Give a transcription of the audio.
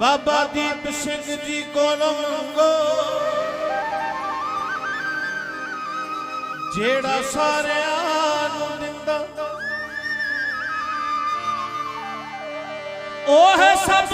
ਬਾਬਾ ਦੀਪ ਸਿੰਘ ਜੀ ਕੋਲੋਂ ਮੰਗੋ। ਜਿਹੜਾ ਸਾਰਿਆਂ ਨੂੰ ਦਿੰਦਾ ਉਹ ਹੈ ਸਭ